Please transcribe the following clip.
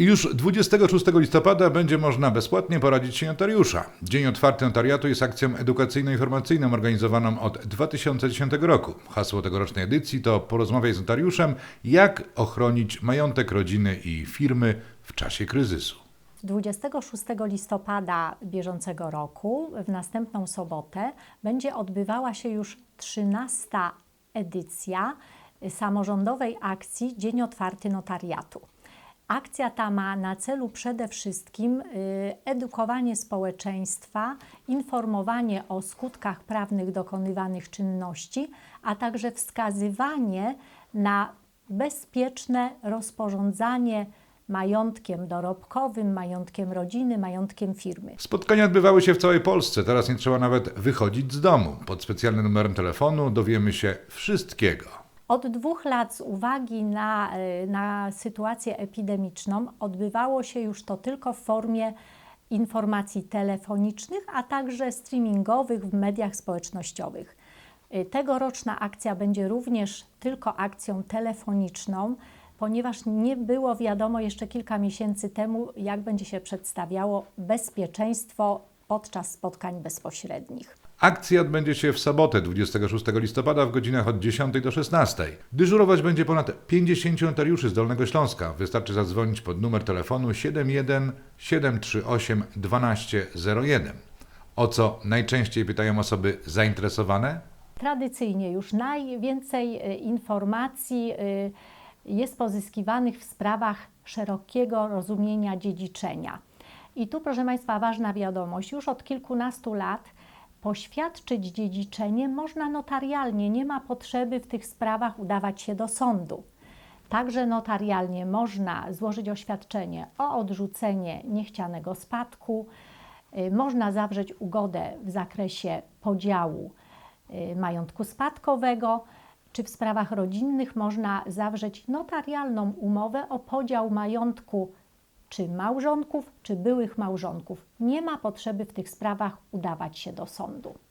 Już 26 listopada będzie można bezpłatnie poradzić się notariusza. Dzień Otwarty Notariatu jest akcją edukacyjno-informacyjną organizowaną od 2010 roku. Hasło tegorocznej edycji to porozmawiaj z notariuszem, jak ochronić majątek rodziny i firmy w czasie kryzysu. 26 listopada bieżącego roku, w następną sobotę, będzie odbywała się już 13. edycja samorządowej akcji Dzień Otwarty Notariatu. Akcja ta ma na celu przede wszystkim y, edukowanie społeczeństwa, informowanie o skutkach prawnych dokonywanych czynności, a także wskazywanie na bezpieczne rozporządzanie majątkiem dorobkowym, majątkiem rodziny, majątkiem firmy. Spotkania odbywały się w całej Polsce. Teraz nie trzeba nawet wychodzić z domu. Pod specjalnym numerem telefonu dowiemy się wszystkiego. Od dwóch lat z uwagi na, y, na sytuację epidemiczną odbywało się już to tylko w formie informacji telefonicznych, a także streamingowych w mediach społecznościowych. Y, Tegoroczna akcja będzie również tylko akcją telefoniczną, ponieważ nie było wiadomo jeszcze kilka miesięcy temu, jak będzie się przedstawiało bezpieczeństwo podczas spotkań bezpośrednich. Akcja odbędzie się w sobotę 26 listopada w godzinach od 10 do 16. Dyżurować będzie ponad 50 notariuszy z Dolnego Śląska. Wystarczy zadzwonić pod numer telefonu 71 738 1201. O co najczęściej pytają osoby zainteresowane? Tradycyjnie już najwięcej y, informacji y, jest pozyskiwanych w sprawach szerokiego rozumienia dziedziczenia. I tu, proszę Państwa, ważna wiadomość. Już od kilkunastu lat poświadczyć dziedziczenie można notarialnie. Nie ma potrzeby w tych sprawach udawać się do sądu. Także notarialnie można złożyć oświadczenie o odrzucenie niechcianego spadku, y, można zawrzeć ugodę w zakresie podziału y, majątku spadkowego, czy w sprawach rodzinnych można zawrzeć notarialną umowę o podział majątku czy małżonków, czy byłych małżonków. Nie ma potrzeby w tych sprawach udawać się do sądu.